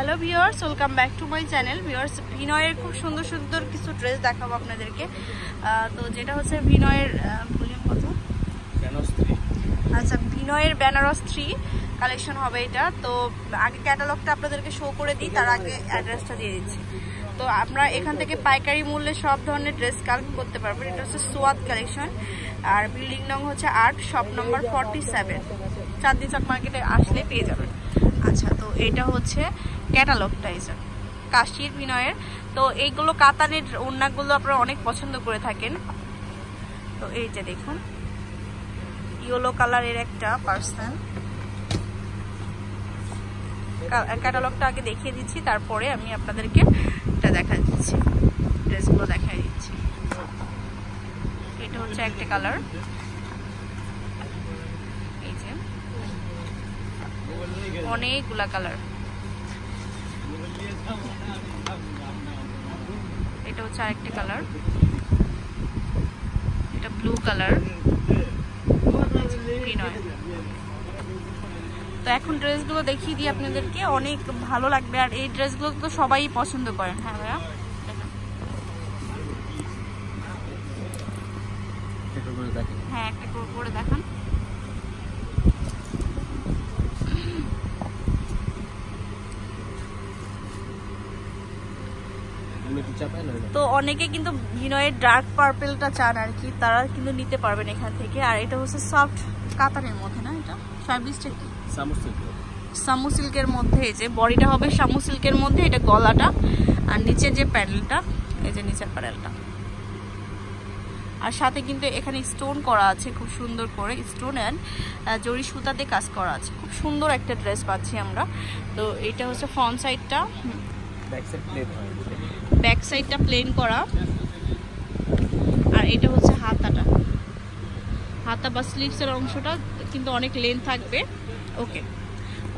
Hello viewers welcome back to my channel viewers ভিনয়ের খুব সুন্দর সুন্দর কিছু ড্রেস দেখাবো আপনাদেরকে। তো যেটা হচ্ছে ভিনয়ের ভলিউম কত? আচ্ছা ভিনয়ের বেনারস থ্রি কালেকশন হবে এটা। তো আগে ক্যাটালগটা আপনাদেরকে শো করে দিই তার আগে অ্যাড্রেসটা দিয়ে দিচ্ছি। তো আপনারা এখান থেকে পাইকারি মূল্যে সব ধরনের ড্রেস কালেক্ট করতে পারবেন এটা হচ্ছে সোয়াদ কালেকশন আর বিল্ডিং নং হচ্ছে আট shop number forty seven Chandni Chowk মার্কেটে আসলে পেয়ে যাবেন। আচ্ছা তো এটা হচ্ছে ক্যাটালগটা কাশির বিনয়ের। তো এইগুলো কাতানের ওড়নাগুলো আপনারা অনেক পছন্দ করে থাকেন। তো এই যে দেখুন, ইয়েলো কালারের একটা পার্সেল। ক্যাটালগটা আগে দেখিয়ে দিচ্ছি, তারপরে আমি আপনাদেরকে এটা দেখা দিচ্ছি। ড্রেসগুলো দেখাই দিচ্ছি। এটা হচ্ছে একটা কালার। এই যে, অনেকগুলা কালার। এটা হচ্ছে আরেকটা কালার এটা ব্লু কালার তো এখন ড্রেসগুলো দেখিয়ে দিই আপনাদেরকে। অনেক ভালো লাগবে। আর এই ড্রেসগুলো তো সবাই পছন্দ করেন হ্যাঁ ভাইয়া? হ্যাঁ একটা করে করে দেখান। তো অনেকে কিন্তু ভিনয়ের ডার্ক পার্পেলটা চান আর কি তারা কিন্তু নিতে পারবেন এখান থেকে। আর এটা হচ্ছে সফট কাতারের মধ্যে না এটা? সার্ভিসটা কি সামু সিল্কের মধ্যে। এই যে বডিটা হবে সামু সিল্কের মধ্যে এটা গলাটা। আর নিচের যে প্যানেলটা এই যে নিচের প্যানেলটা আর সাথে কিন্তু এখানে স্টোন করা আছে খুব সুন্দর করে স্টোন অ্যান্ড জরি সুতাতে কাজ করা আছে। খুব সুন্দর একটা ড্রেস পাচ্ছি আমরা। তো এটা হচ্ছে ফ্রন্ট সাইডটা ব্যাক সাইডটা প্লেন করা। আর এটা হচ্ছে হাতাটা। হাতা বা স্লিভসের অংশটা কিন্তু অনেক লেন থাকবে। ওকে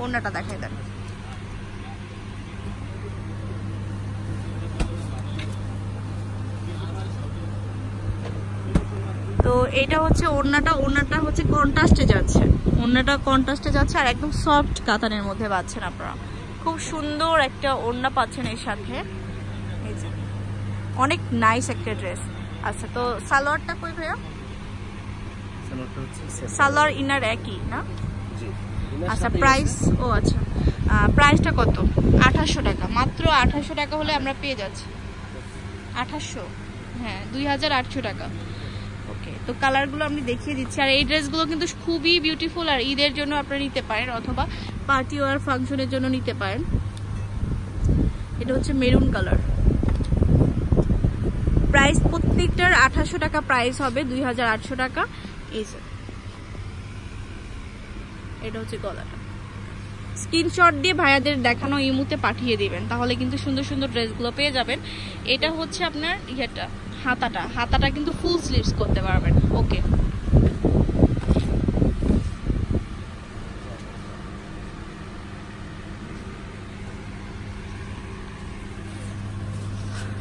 ওড়নাটা দেখাই দেন। তো এটা হচ্ছে ওড়নাটা ওড়নাটা হচ্ছে কন্ট্রাস্টে যাচ্ছে। ওড়নাটা কন্ট্রাস্টে যাচ্ছে আর একদম সফট কাতানের মধ্যে পাচ্ছেন আপনারা। খুব সুন্দর একটা ওড়না পাচ্ছেন এর সাথে। এই যে অনেক নাইস একটা ড্রেস আচ্ছা তো সালোয়ারটা কই ভাইয়া? সালোয়ার ইনার একই না? আচ্ছা প্রাইস ও আচ্ছা। প্রাইসটা কত? আঠাশশো টাকা। মাত্র আঠাশশো টাকা হলে আমরা পেয়ে যাচ্ছি। আঠাশশো? হ্যাঁ দুই হাজার আটশো টাকা। ওকে তো কালারগুলো আমি দেখিয়ে দিচ্ছি। আর এই ড্রেসগুলো কিন্তু খুবই বিউটিফুল আর ঈদের জন্য আপনারা নিতে পারেন অথবা পার্টি ওয়ার ফাংশনের জন্য নিতে পারেন। এটা হচ্ছে মেরুন কালার প্রাইস প্রত্যেকটার আঠাশো টাকা প্রাইস হবে দুই হাজার আটশো টাকা। এই যে। এটা হচ্ছে গলাটা। স্ক্রিনশট দিয়ে ভাইয়াদের দেখানো ইমুতে পাঠিয়ে দিবেন, তাহলে কিন্তু সুন্দর সুন্দর ড্রেসগুলো পেয়ে যাবেন। এটা হচ্ছে আপনার ইয়েটা, হাতাটা। হাতাটা কিন্তু ফুল স্লিভস করতে পারবেন। ওকে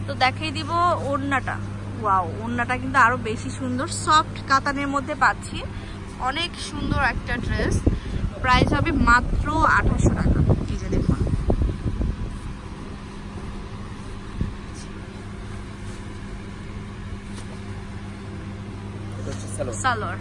তো দেখাই দিব ওড়নাটা। ওয়াও ওড়নাটা কিন্তু আরও বেশি সুন্দর। সফট কাতানের মধ্যে পাচ্ছি। অনেক সুন্দর একটা ড্রেস। প্রাইস হবে মাত্র আঠাশো টাকা। এই যে দেখুন। সালোয়ার।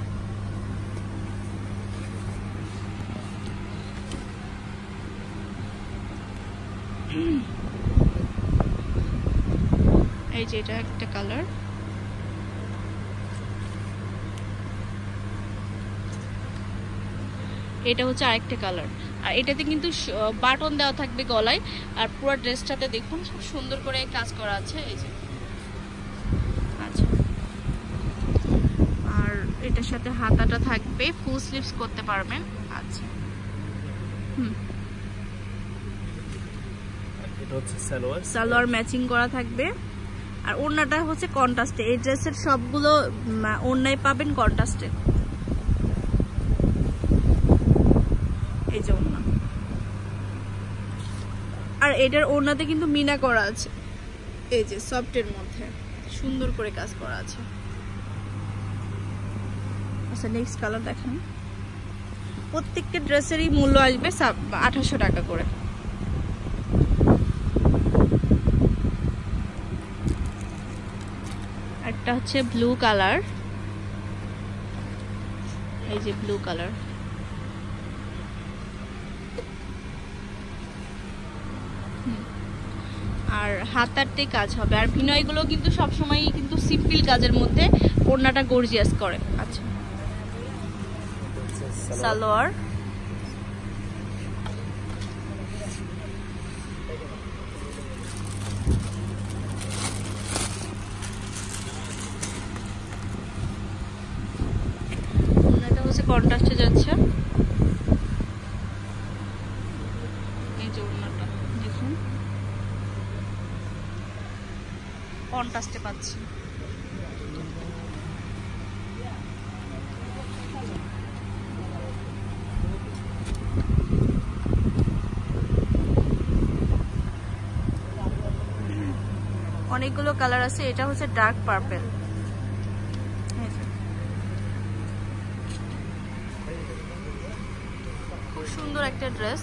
এই যে এটা একটা কালার। এটা হচ্ছে আরেকটা কালার। আর এটাতে কিন্তু বাটন দেওয়া থাকবে গলায়। আর পুরো ড্রেসটাতে দেখুন খুব সুন্দর করে কাজ করা আছে এই যে। আচ্ছা। আর এটার সাথে হাতাটা থাকবে ফুল স্লিভস করতে পারবেন। আচ্ছা। হুম। সালোয়ার। ম্যাচিং করা থাকবে। আর ওড়নাটা হচ্ছে কন্ট্রাস্টে এই ড্রেসের সবগুলো ওড়নায় পাবেন কন্ট্রাস্টে এই যে ওড়না। আর এটার ওড়নাতে কিন্তু মিনা করা আছে। এই যে সফটের মধ্যে। সুন্দর করে কাজ করা আছে। আচ্ছা নেক্সট কালার দেখেন। প্রত্যেকটা ড্রেসেরই মূল্য আসবে আঠাশশো টাকা করে। এটা হচ্ছে ব্লু কালার এই যে ব্লু কালার আর হাতারতে কাজ হবে। আর ভিনয়গুলো কিন্তু সবসময় কিন্তু সিম্পল কাজের মধ্যে ওড়নাটা গর্জিয়াস করে। আচ্ছা। সালোয়ার ওড়নাটা হচ্ছে কন্ট্রাস্টে যাচ্ছে। দেখুন। পাচ্ছি অনেকগুলো কালার আছে এটা হচ্ছে ডার্ক পার্পেল। সুন্দর একটা ড্রেস।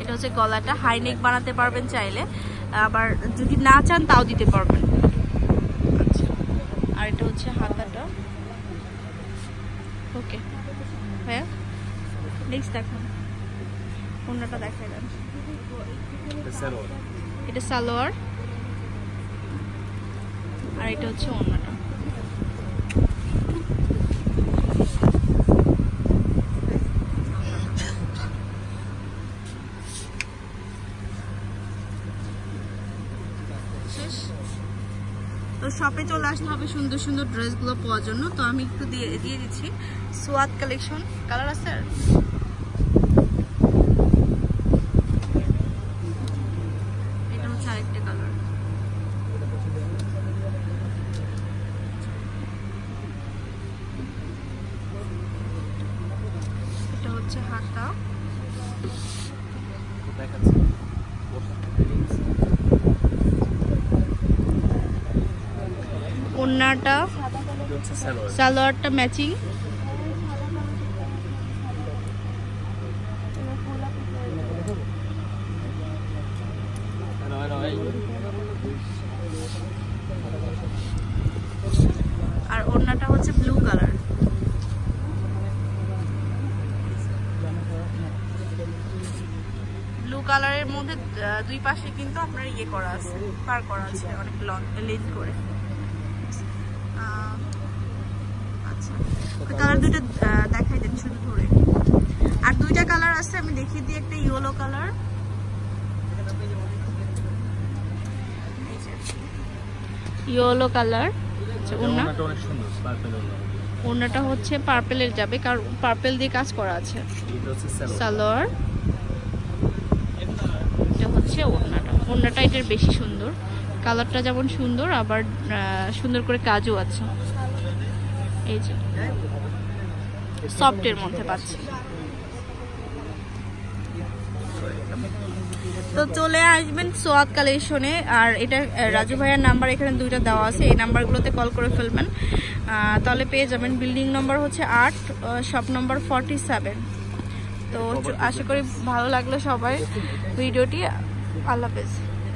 এটা হচ্ছে গলাটা। হাই নেক বানাতে পারবেন চাইলে। আবার যদি না চান তাও দিতে পারবেন। আচ্ছা আর এটা হচ্ছে হাতাটা। ওকে। হ্যাঁ নেক্সট দেখুন। অন্যটা দেখাই দেন। এটা সালোয়ার। আর এটা হচ্ছে অন্যটা শেষ তো শপে চলে আসতে হবে সুন্দর সুন্দর ড্রেসগুলো পাওয়ার জন্য। তো আমি একটু দিয়ে দিয়ে দিচ্ছি। সোয়াদ কালেকশন কালার আছে? এটা হচ্ছে আরেকটা কালার এটা হচ্ছে হাতা। ওন্নাটা সালোয়ারটা ম্যাচিং আর ওড়নাটা হচ্ছে ব্লু কালার ব্লু কালারের মধ্যে দুই পাশে কিন্তু আপনার ইয়ে করা আছে, পার করা আছে, অনেক লং লেন্থ করে আহ, আচ্ছা কালার দুটো দেখাই দেন শুধু ধরে। আর দুইটা কালার আছে আমি দেখিয়ে দিই একটা ইয়েলো কালার ইয়েলো কালার আচ্ছা ওনা অনেক সুন্দর পার্পল ওনাটা হচ্ছে পার্পেলের যাবে কারণ পার্পেল দিয়ে কাজ করা আছে। এটা হচ্ছে স্যালোয়ার সালোয়ার এটা হচ্ছে ওড়নাটা ওড়নাটা এটার বেশি সুন্দর। কালারটা যেমন সুন্দর আবার আহ, সুন্দর করে কাজও আছে। এই যে, সফটের মধ্যে পাচ্ছি। তো চলে আসবেন সোয়াদ কালেকশনে, আর এটা রাজু ভাইয়ার নাম্বার এখানে দুইটা দেওয়া আছে, এই নাম্বারগুলোতে কল করে ফেলবেন। তাহলে পেয়ে যাবেন। বিল্ডিং নম্বর হচ্ছে আট শপ নম্বর ফর্টি সেভেন। তো আশা করি ভালো লাগল সবাই ভিডিওটি। আল্লাহ হাফেজ।